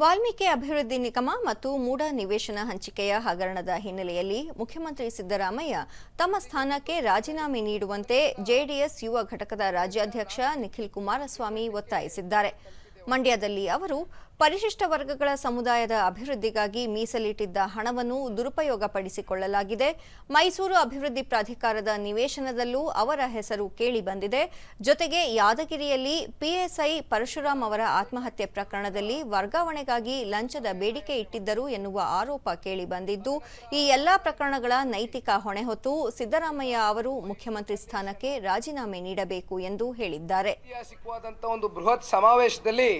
ವಾಲ್ಮೀಕಿ ಅಭಿವೃದ್ಧಿ ನಿಗಮ ಮತ್ತು ಮೂಡ ನಿವೇಶನ ಹಂಚಿಕೆಯ ಹಗರಣದ ಹಿನ್ನೆಲೆಯಲ್ಲಿ ಮುಖ್ಯಮಂತ್ರಿ ಸಿದ್ದರಾಮಯ್ಯ ತಮ್ಮ ಸ್ಥಾನಕ್ಕೆ ರಾಜೀನಾಮೆ ನೀಡುವಂತೆ ಜೆಡಿಎಸ್ ಯುವ ಘಟಕದ ರಾಜ್ಯಾಧ್ಯಕ್ಷ ನಿಖಿಲ್ ಕುಮಾರಸ್ವಾಮಿ ಒತ್ತಾಯಿಸಿದ್ದಾರೆ. ಮಂಡ್ಯದಲ್ಲಿ ಅವರು ಪರಿಶಿಷ್ಟ ವರ್ಗಗಳ ಸಮುದಾಯದ ಅಭಿವೃದ್ಧಿಗಾಗಿ ಮೀಸಲಿಟ್ಟಿದ್ದ ಹಣವನ್ನು ದುರುಪಯೋಗಪಡಿಸಿಕೊಳ್ಳಲಾಗಿದೆ. ಮೈಸೂರು ಅಭಿವೃದ್ಧಿ ಪ್ರಾಧಿಕಾರದ ನಿವೇಶನದಲ್ಲೂ ಅವರ ಹೆಸರು ಕೇಳಿಬಂದಿದೆ ಜೊತೆಗೆ ಯಾದಗಿರಿಯಲ್ಲಿ ಪಿಎಸ್ಐ ಪರಶುರಾಮ್ ಅವರ ಆತ್ಮಹತ್ಯೆ ಪ್ರಕರಣದಲ್ಲಿ ವರ್ಗಾವಣೆಗಾಗಿ ಲಂಚದ ಬೇಡಿಕೆ ಇಟ್ಟಿದ್ದರು ಎನ್ನುವ ಆರೋಪ ಕೇಳಿಬಂದಿದ್ದು ಈ ಎಲ್ಲಾ ಪ್ರಕರಣಗಳ ನೈತಿಕ ಹೊಣೆ ಹೊತ್ತು ಸಿದ್ದರಾಮಯ್ಯ ಅವರು ಮುಖ್ಯಮಂತ್ರಿ ಸ್ಥಾನಕ್ಕೆ ರಾಜೀನಾಮೆ ನೀಡಬೇಕು ಎಂದು ಹೇಳಿದ್ದಾರೆ. ಒಂದು ಬೃಹತ್ ಸಮಾವೇಶದಲ್ಲಿ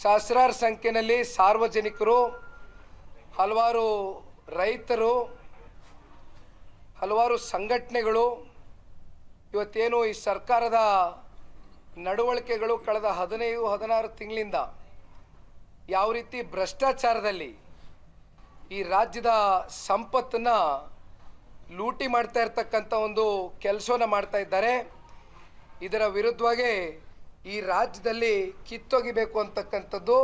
ಸಹಸ್ರಾರು ಸಂಖ್ಯೆಯಲ್ಲಿ ಸಾರ್ವಜನಿಕರು, ಹಲವಾರು ರೈತರು, ಹಲವಾರು ಸಂಘಟನೆಗಳು, ಇವತ್ತೇನು ಈ ಸರ್ಕಾರದ ನಡವಳಿಕೆಗಳು ಕಳೆದ ಹದಿನೈದು, ಹದಿನಾರು ತಿಂಗಳಿಂದ ಯಾವ ರೀತಿ ಭ್ರಷ್ಟಾಚಾರದಲ್ಲಿ ಈ ರಾಜ್ಯದ ಸಂಪತ್ತನ್ನು ಲೂಟಿ ಮಾಡ್ತಾ ಇರ್ತಕ್ಕಂಥ ಒಂದು ಕೆಲಸವನ್ನು ಮಾಡ್ತಾ ಇದ್ದಾರೆ. ಇದರ ವಿರುದ್ಧವಾಗಿ ಈ ರಾಜ್ಯದಲ್ಲಿ ಕಿತ್ತೊಗಿಬೇಕು ಅಂತಕ್ಕಂಥದ್ದು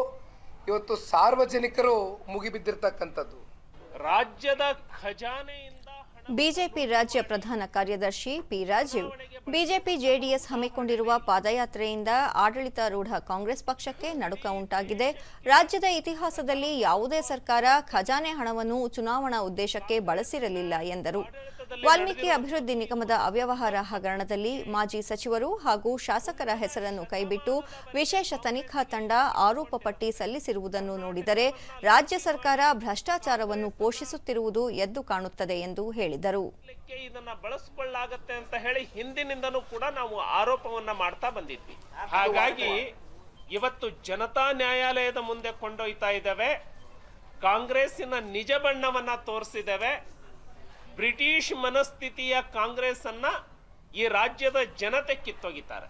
ಇವತ್ತು ಸಾರ್ವಜನಿಕರು ಮುಗಿಬಿದ್ದಿರ್ತಕ್ಕಂಥದ್ದು. ರಾಜ್ಯದ ಖಜಾನೆಯಿಂದ ಹಣ ಬಿಜೆಪಿ ರಾಜ್ಯ ಪ್ರಧಾನ ಕಾರ್ಯದರ್ಶಿ ಪಿ ರಾಜೀವ್ ಬಿಜೆಪಿ ಜೆಡಿಎಸ್ ಹಮ್ಮಿಕೊಂಡಿರುವ ಪಾದಯಾತ್ರೆಯಿಂದ ಆಡಳಿತಾರೂಢ ಕಾಂಗ್ರೆಸ್ ಪಕ್ಷಕ್ಕೆ ನಡುಕ ಉಂಟಾಗಿದೆ. ರಾಜ್ಯದ ಇತಿಹಾಸದಲ್ಲಿ ಯಾವುದೇ ಸರ್ಕಾರ ಖಜಾನೆ ಹಣವನ್ನು ಚುನಾವಣಾ ಉದ್ದೇಶಕ್ಕೆ ಬಳಸಿರಲಿಲ್ಲ ಎಂದರು. ವಾಲ್ಮೀಕಿ ಅಭಿವೃದ್ಧಿ ನಿಗಮದ ಅವ್ಯವಹಾರ ಹಗರಣದಲ್ಲಿ ಮಾಜಿ ಸಚಿವರು ಹಾಗೂ ಶಾಸಕರ ಹೆಸರನ್ನು ಕೈಬಿಟ್ಟು ವಿಶೇಷ ತನಿಖಾ ತಂಡ ಆರೋಪ ಪಟ್ಟಿ ಸಲ್ಲಿಸಿರುವುದನ್ನು ನೋಡಿದರೆ ರಾಜ್ಯ ಸರ್ಕಾರ ಭ್ರಷ್ಟಾಚಾರವನ್ನು ಪೋಷಿಸುತ್ತಿರುವುದು ಎದ್ದು ಕಾಣುತ್ತದೆ ಎಂದು ಹೇಳಿದರು. ಹಿಂದಿನಿಂದನೂ ಕೂಡ ನಾವು ಆರೋಪವನ್ನ ಮಾಡ್ತಾ ಬಂದಿದ್ವಿ. ಹಾಗಾಗಿ ಇವತ್ತು ಜನತಾ ನ್ಯಾಯಾಲಯದ ಮುಂದೆ ಕೊಂಡೊಯ್ತಾ ಇದ್ದೇವೆ. ಕಾಂಗ್ರೆಸ್ಸಿನ ನಿಜ ಬಣ್ಣವನ್ನ ತೋರಿಸಿದ್ದೇವೆ. ಬ್ರಿಟಿಷ್ ಮನಸ್ಥಿತಿಯ ಕಾಂಗ್ರೆಸ್ ಅನ್ನ ಈ ರಾಜ್ಯದ ಜನತೆ ಕಿತ್ತೊಗಿತಾರೆ.